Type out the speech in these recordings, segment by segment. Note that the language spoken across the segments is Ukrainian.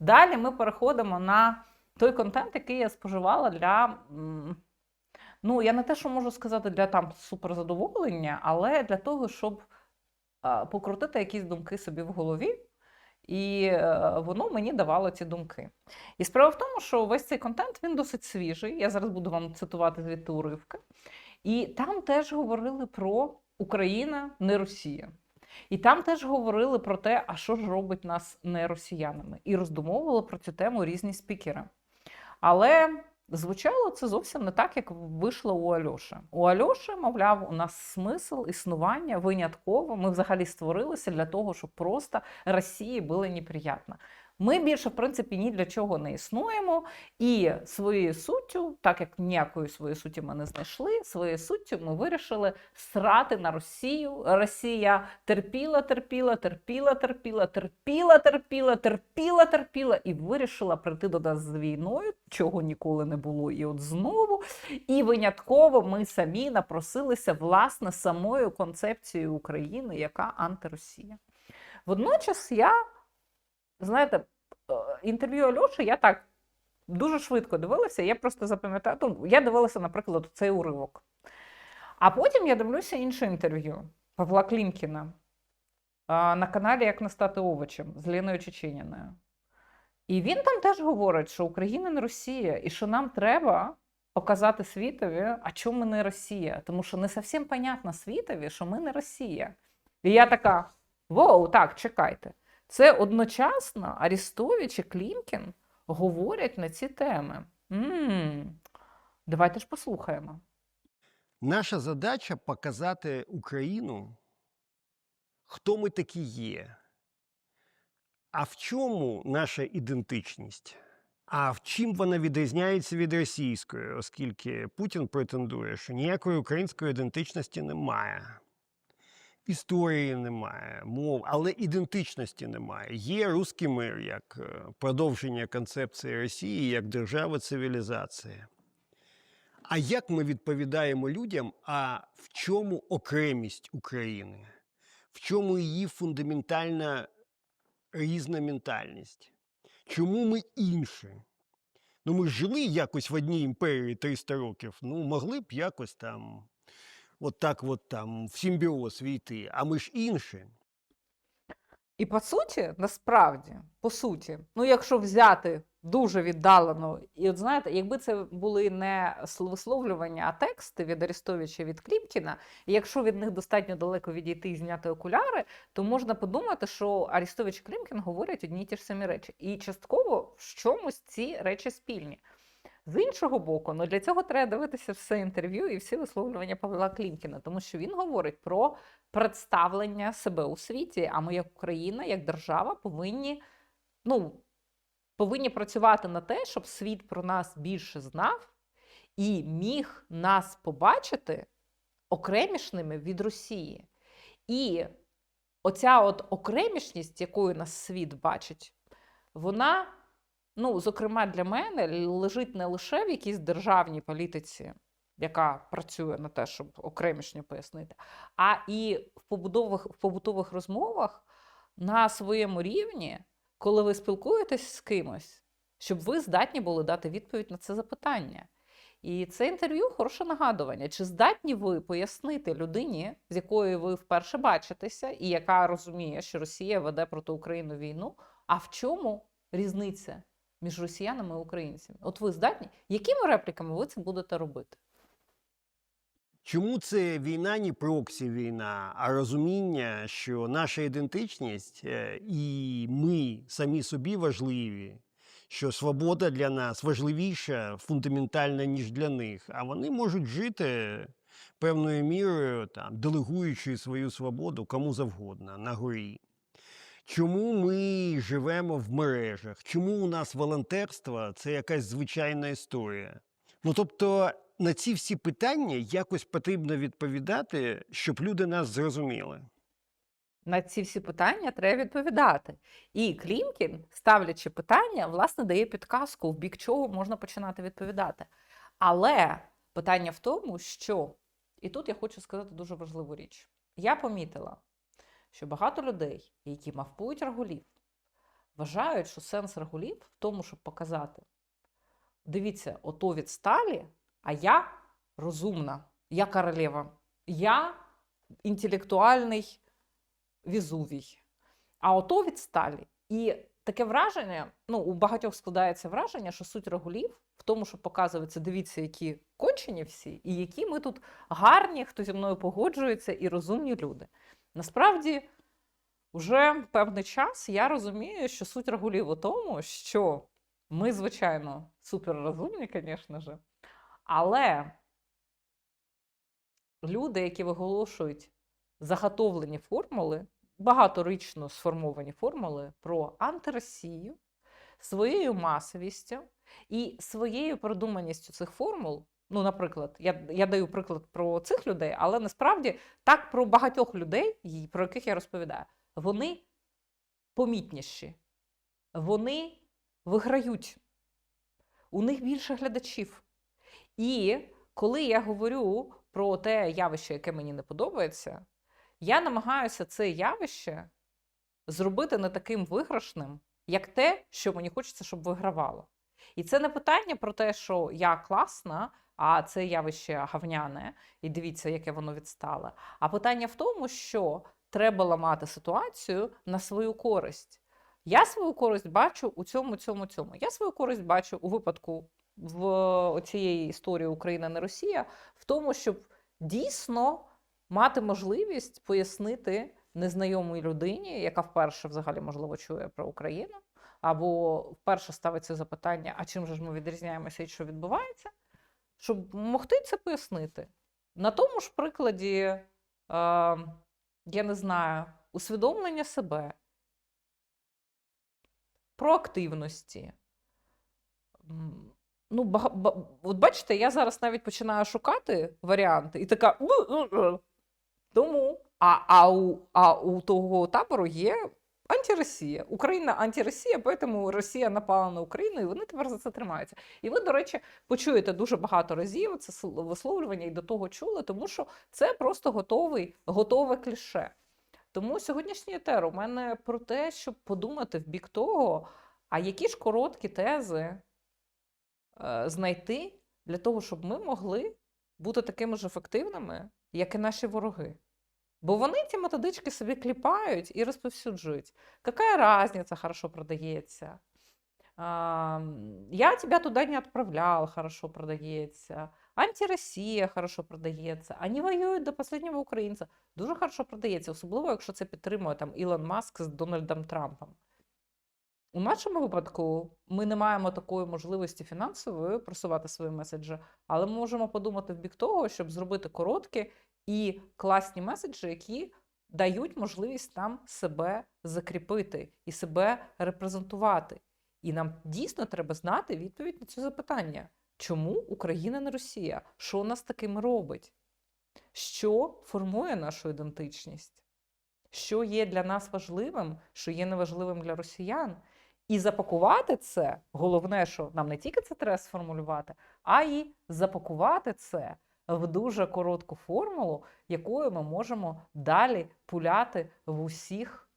Далі ми переходимо на той контент, який я споживала для. Ну, я не те, що можу сказати для там суперзадоволення, але для того, щоб покрутити якісь думки собі в голові, і е, воно мені давало ці думки. І справа в тому, що весь цей контент він досить свіжий. Я зараз буду вам цитувати звідти уривки. І там теж говорили про Україна, не Росія. І там теж говорили про те, а що ж робить нас не росіянами, і роздумовували про цю тему різні спікери. Але звучало це зовсім не так, як вийшло у Альоші. У Альоші, мовляв, у нас смисл існування винятково. Ми взагалі створилися для того, щоб просто Росії було неприємно. Ми більше, в принципі, ні для чого не існуємо, і своєю суттю, так як ніякої своєї суті ми не знайшли, своєю суттю ми вирішили срати на Росію. Росія терпіла, терпіла, терпіла, терпіла, терпіла, терпіла, терпіла, терпіла і вирішила прийти до нас з війною, чого ніколи не було. І от знову. І винятково ми самі напросилися власне самою концепцією України, яка антиросія. Водночас я, знаєте, е, інтерв'ю Альоші я так дуже швидко дивилася. Я просто запам'ятала. Ну, я дивилася, наприклад, цей уривок. А потім я дивлюся інше інтерв'ю Павла Клімкіна на каналі Як не стати овочем з Ліною Чеченіною. І він там теж говорить, що Україна не Росія, і що нам треба показати світові, а чому ми не Росія? Тому що не зовсім понятно світові, що ми не Росія. І я така: воу, так, чекайте. Це одночасно Арістович і Клімкін говорять на ці теми. м Давайте ж послухаємо. Наша задача показати Україну, хто ми такі є. А в чому наша ідентичність? А в чим вона відрізняється від російської, оскільки Путін претендує, що ніякої української ідентичності немає. Історії немає, мов, але ідентичності немає. Є русський мир як е, продовження концепції Росії як держави цивілізації. А як ми відповідаємо людям, а в чому окремість України? В чому її фундаментальна різна ментальність? Чому ми інші? Ну, ми ж жили якось в одній імперії 300 років. Ну, могли б якось там, от так от там, в симбіоз війти, а ми ж інші. І по суті, насправді, по суті, ну якщо взяти дуже віддалено, і от знаєте, якби це були не словословлювання, а тексти від Арестовича від Клімкіна, і якщо від них достатньо далеко відійти і зняти окуляри, то можна подумати, що Арестович і Клімкін говорять одні й ті ж самі речі. І частково в чомусь ці речі спільні. З іншого боку, ну для цього треба дивитися все інтерв'ю і всі висловлювання Павла Клімкіна, тому що він говорить про представлення себе у світі. А ми, як Україна, як держава, повинні, ну, повинні працювати на те, щоб світ про нас більше знав і міг нас побачити окремішними від Росії. І оця от окремішність, якою нас світ бачить, вона, ну, зокрема, для мене лежить не лише в якійсь державній політиці, яка працює на те, щоб окремішньо пояснити, а і в побудових, в побутових розмовах на своєму рівні, коли ви спілкуєтесь з кимось, щоб ви здатні були дати відповідь на це запитання. І це інтерв'ю хороше нагадування. Чи здатні ви пояснити людині, з якою ви вперше бачитеся, і яка розуміє, що Росія веде проти України війну? А в чому різниця між росіянами і українцями? От ви здатні? Якими репліками ви це будете робити? Чому це війна не проксі війна, а розуміння, що наша ідентичність е, і ми самі собі важливі, що свобода для нас важливіша, фундаментальна, ніж для них, а вони можуть жити певною мірою, там, делегуючи свою свободу кому завгодно на горі. Чому ми живемо в мережах? Чому у нас волонтерство це якась звичайна історія? Ну тобто на ці всі питання якось потрібно відповідати, щоб люди нас зрозуміли. На ці всі питання треба відповідати. І Клімкін, ставлячи питання, власне, дає підказку, в бік чого можна починати відповідати. Але питання в тому, що, і тут я хочу сказати дуже важливу річ. Я помітила, що багато людей, які мавпують рагулів, вважають, що сенс регулів в тому, щоб показати: дивіться, ото від сталі, а я розумна, я королева, я інтелектуальний візувій. А ото від сталі. І таке враження, ну, у багатьох складається враження, що суть регулів в тому, що показується, дивіться, які кончені всі, і які ми тут гарні, хто зі мною погоджується, і розумні люди. Насправді, вже певний час я розумію, що суть регулів у тому, що ми, звичайно, суперрозумні, звісно ж, але люди, які виголошують заготовлені формули, багаторічно сформовані формули про антиросію своєю масовістю і своєю продуманістю цих формул. Ну, наприклад, я, я даю приклад про цих людей, але насправді так про багатьох людей, про яких я розповідаю, вони помітніші, вони виграють, у них більше глядачів. І коли я говорю про те явище, яке мені не подобається, я намагаюся це явище зробити не таким виграшним, як те, що мені хочеться, щоб вигравало. І це не питання про те, що я класна, а це явище гавняне, і дивіться, яке воно відстале. А питання в тому, що треба ламати ситуацію на свою користь. Я свою користь бачу у цьому, цьому, цьому. Я свою користь бачу у випадку в цієї історії Україна не Росія, в тому, щоб дійсно мати можливість пояснити незнайомій людині, яка вперше взагалі можливо чує про Україну, або вперше ставиться запитання, а чим же ж ми відрізняємося і що відбувається, щоб могти це пояснити. На тому ж прикладі, е, я не знаю, усвідомлення себе, проактивності. Ну, бага, ба- от бачите, я зараз навіть починаю шукати варіанти і така. Тому, а, а, у, а у того табору є антиросія. Україна антиросія, тому Росія напала на Україну, і вони тепер за це тримаються. І ви, до речі, почуєте дуже багато разів це сл- висловлювання і до того чули, тому що це просто готовий, готове кліше. Тому сьогоднішній етер у мене про те, щоб подумати в бік того, а які ж короткі тези е, знайти для того, щоб ми могли бути такими ж ефективними, як і наші вороги. Бо вони ці методички собі кліпають і розповсюджують. Какая разница, хорошо продається. Я тебя туда не отправлял, хорошо продається. Антиросія хорошо продається. Вони воюють до останнього українця. Дуже хорошо продається, особливо, якщо це підтримує там Ілон Маск з Дональдом Трампом. У нашому випадку ми не маємо такої можливості фінансової просувати свої меседжі, але ми можемо подумати в бік того, щоб зробити короткі і класні меседжі, які дають можливість нам себе закріпити і себе репрезентувати. І нам дійсно треба знати відповідь на це запитання: чому Україна не Росія? Що нас таким робить? Що формує нашу ідентичність? Що є для нас важливим, що є неважливим для росіян? І запакувати це, головне, що нам не тільки це треба сформулювати, а й запакувати це в дуже коротку формулу, якою ми можемо далі пуляти в усіх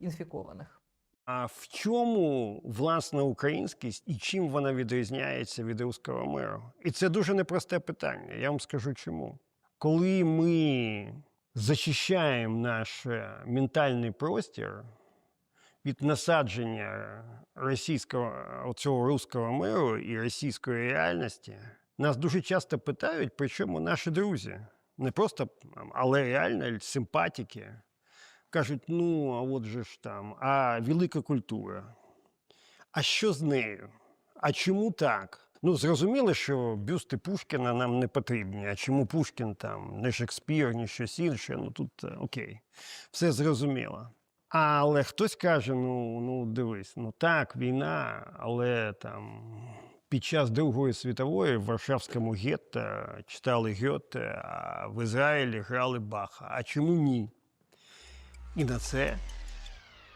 інфікованих. А в чому власна українськість і чим вона відрізняється від руського миру? І це дуже непросте питання. Я вам скажу чому. Коли ми зачищаємо наш е, ментальний простір від насадження російського цього руського миру і російської реальності, нас дуже часто питають, причому наші друзі, не просто, але реально симпатики. Кажуть, ну, а от же ж там, а велика культура. А що з нею? А чому так? Ну, зрозуміло, що бюсти Пушкіна нам не потрібні. А чому Пушкін там, не Шекспір, ні щось інше, ну тут е, окей, все зрозуміло. Але хтось каже: ну, ну дивись, ну так, війна, але там під час Другої світової в Варшавському гетто читали Гьоте, а в Ізраїлі грали Баха. А чому ні? І на це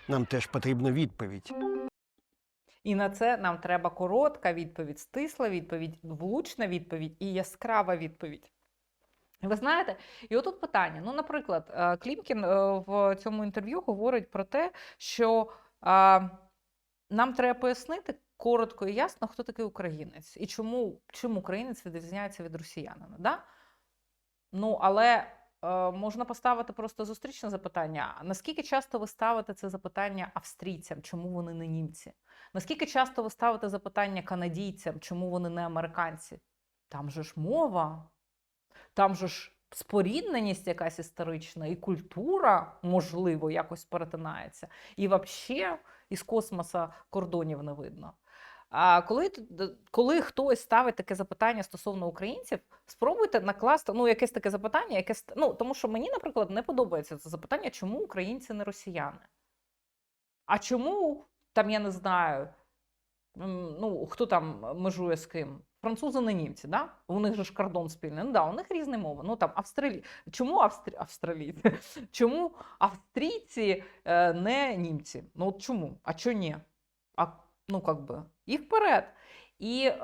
нам теж потрібна відповідь. І на це нам треба коротка відповідь, стисла відповідь, влучна відповідь і яскрава відповідь. Ви знаєте, і отут питання. Ну, наприклад, е, Клімкін е, в цьому інтерв'ю говорить про те, що нам треба пояснити коротко і ясно, хто такий українець і чому, чим українець відрізняється від росіянина. Да? Ну, але е, можна поставити просто зустрічне запитання. Наскільки часто ви ставите це запитання австрійцям, чому вони не німці? Наскільки часто ви ставите запитання канадійцям, чому вони не американці? Там же ж мова, там же ж спорідненість якась історична, і культура, можливо, якось перетинається. І взагалі із космоса кордонів не видно. А коли, коли хтось ставить таке запитання стосовно українців, спробуйте накласти ну, якесь таке запитання, яке ну, тому що мені, наприклад, не подобається це запитання, чому українці не росіяни? А чому там я не знаю, ну хто там межує з ким? Французи не німці, да? У них же ж кордон спільний. Ну да, у них різні мови. Ну там австралі... Чому австрі... австралійці? Чому австрійці е, не німці? Ну от чому? А чого ні? А ну как би їх вперед. І е,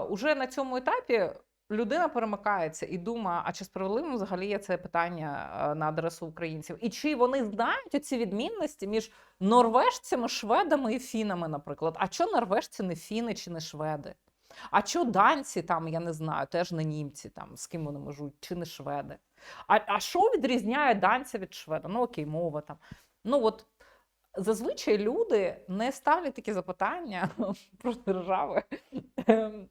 уже на цьому етапі людина перемикається і думає, а чи справедливим взагалі є це питання е, на адресу українців? І чи вони знають оці відмінності між норвежцями, шведами і фінами, наприклад? А що норвежці не фіни чи не шведи? А що данці там, я не знаю, теж не німці, там з ким вони межуть, чи не шведи? А, а що відрізняє данця від шведа? Ну окей, мова там. Ну от зазвичай люди не ставлять такі запитання про держави, ем,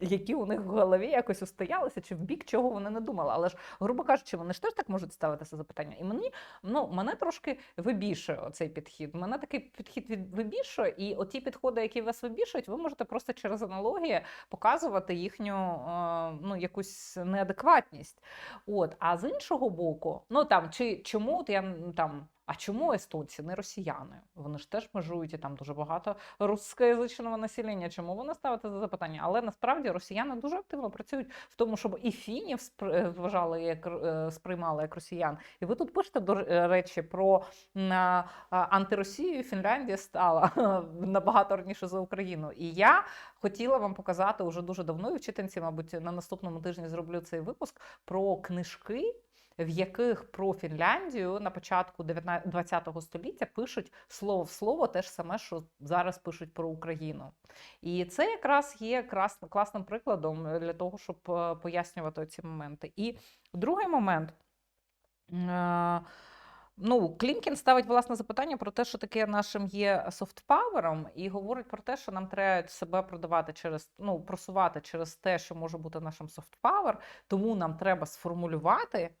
які у них в голові якось устоялися, чи в бік чого вони не думали. Але ж, грубо кажучи, вони ж теж так можуть ставити це запитання. І мені ну, мене трошки вибішує оцей підхід. Мене такий підхід від вибішує, і оті підходи, які вас вибішують, ви можете просто через аналогії показувати їхню е, ну, якусь неадекватність. От, а з іншого боку, ну там чи чому от я там. А чому естонці не росіяни? Вони ж теж межують і там дуже багато рускоязичного населення. Чому вони ставите це запитання? Але насправді росіяни дуже активно працюють в тому, щоб і фінів е, вважали як е, сприймали як росіян. І ви тут пишете до речі про антиросію. Фінляндія стала набагато раніше за Україну. І я хотіла вам показати уже дуже давно. І вчительці, мабуть, на наступному тижні зроблю цей випуск про книжки в яких про Фінляндію на початку 19 20 століття пишуть слово в слово те ж саме, що зараз пишуть про Україну. І це якраз є класним прикладом для того, щоб е, пояснювати ці моменти. І другий момент. е, Ну, Клімкін ставить власне запитання про те, що таке нашим є софтпавером, і говорить про те, що нам треба себе продавати через ну просувати через те, що може бути нашим софтпавер, тому нам треба сформулювати,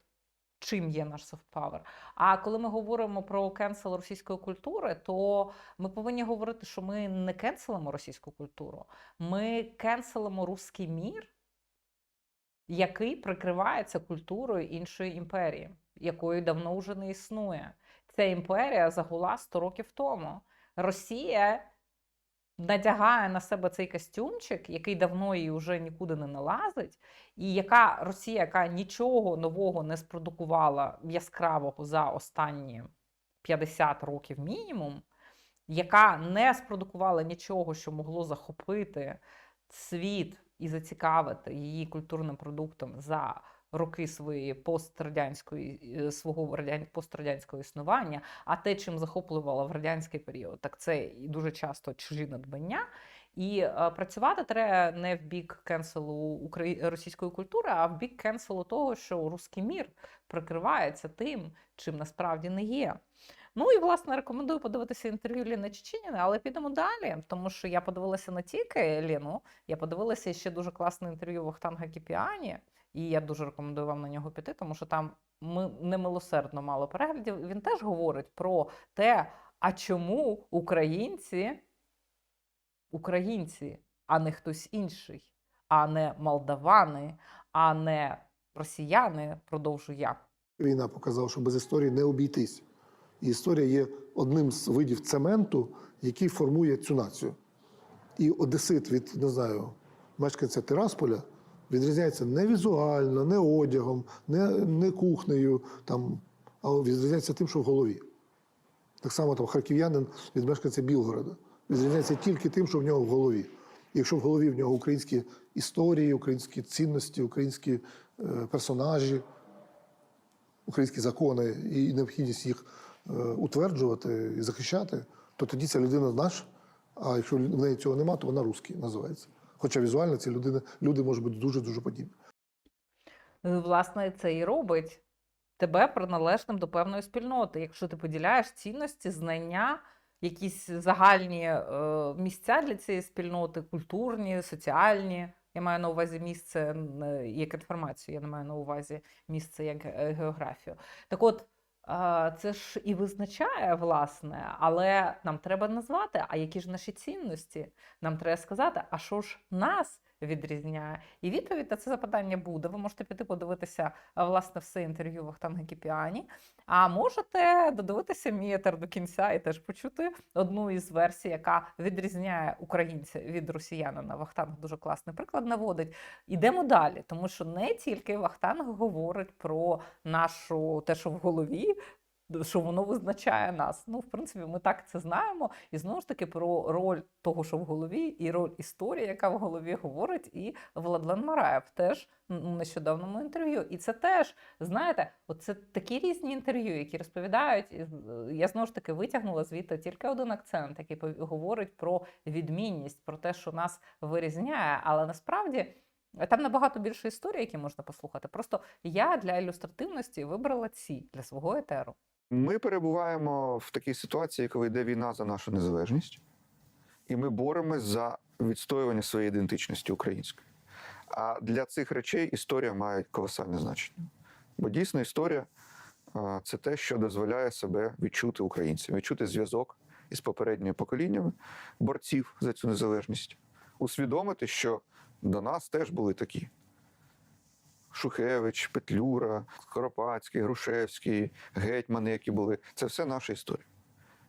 чим є наш софтпавер. А коли ми говоримо про кенсел російської культури, то ми повинні говорити, що ми не кенселимо російську культуру, ми кенселимо руський мір, який прикривається культурою іншої імперії, якої давно вже не існує. Ця імперія загула 100 років тому. Росія надягає на себе цей костюмчик, який давно їй вже нікуди не налазить, і яка Росія, яка нічого нового не спродукувала яскравого за останні 50 років мінімум, яка не спродукувала нічого, що могло захопити світ і зацікавити її культурним продуктом за роки своєї пострадянської е, свого радян- пострадянського існування, а те, чим захоплювала в радянський період, так це і дуже часто чужі надбання. І е, працювати треба не в бік кенселу украї- російської культури, а в бік кенселу того, що руський мір прикривається тим, чим насправді не є. Ну і власне рекомендую подивитися інтерв'ю Ліни Чеченіної, але підемо далі, тому що я подивилася не тільки Ліну, я подивилася ще дуже класне інтерв'ю Вахтанга Кіпіані, і я дуже рекомендую вам на нього піти, тому що там ми немилосердно мало переглядів. Він теж говорить про те, а чому українці, українці, а не хтось інший, а не молдавани, а не росіяни, продовжую я. Війна показала, що без історії не обійтись. І історія є одним з видів цементу, який формує цю націю. І одесит від, не знаю, мешканця Тирасполя відрізняється не візуально, не одягом, не, не кухнею, там, а відрізняється тим, що в голові. Так само там харків'янин від мешканця Білгорода. Відрізняється тільки тим, що в нього в голові. Якщо в голові в нього українські історії, українські цінності, українські е, персонажі, українські закони і необхідність їх утверджувати і захищати, то тоді ця людина наш А якщо в неї цього нема, то вона русський називається. Хоча візуально ці людини, люди можуть бути дуже-дуже подібні. Ну, власне, це і робить тебе приналежним до певної спільноти. Якщо ти поділяєш цінності, знання, якісь загальні е, місця для цієї спільноти, культурні, соціальні. Я маю на увазі місце е, як інформацію, я не маю на увазі місце як е, географію. Так от, е, це ж і визначає, власне, але нам треба назвати, а які ж наші цінності? Нам треба сказати, а що ж нас відрізняє? І відповідь на це запитання буде. Ви можете піти подивитися власне все інтерв'ю Вахтанга Кіпіані. А можете додивитися мій етер до кінця і теж почути одну із версій, яка відрізняє українця від росіянина. Вахтанг дуже класний приклад наводить. Ідемо далі, тому що не тільки Вахтанг говорить про нашу те, що в голові. Що воно визначає нас. Ну, в принципі, ми так це знаємо. І знову ж таки про роль того, що в голові, і роль історії, яка в голові говорить, і Владлен Мараєв теж у нещодавньому інтерв'ю. І це теж, знаєте, оце такі різні інтерв'ю, які розповідають. е, Я знову ж таки витягнула звідти тільки один акцент, який говорить про відмінність, про те, що нас вирізняє. Але насправді. Там набагато більше історій, які можна послухати. Просто я для ілюстративності вибрала ці для свого етеру. Ми перебуваємо в такій ситуації, коли йде війна за нашу незалежність, і ми боремось за відстоювання своєї ідентичності української. А для цих речей історія має колосальне значення. Бо дійсно історія це те, що дозволяє себе відчути українцям, відчути зв'язок із попередніми поколіннями борців за цю незалежність, усвідомити, що до нас теж були такі. Шухевич, Петлюра, Скоропадський, Грушевський, гетьмани, які були. Це все наша історія.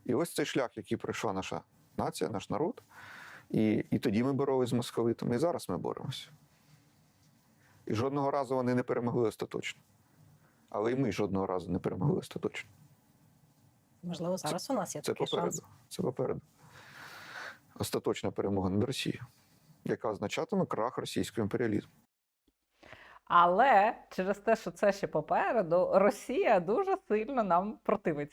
І ось цей шлях, який пройшла наша нація, наш народ. І, і тоді ми боролися з московитами, і зараз ми боремося. І жодного разу вони не перемогли остаточно. Але і ми жодного разу не перемогли остаточно. Можливо, зараз у нас є Це такий попереду. шанс. Це попереду. Остаточна перемога над Росією, яка означатиме крах російського імперіалізму. Але через те, що це ще попереду, Росія дуже сильно нам противиться.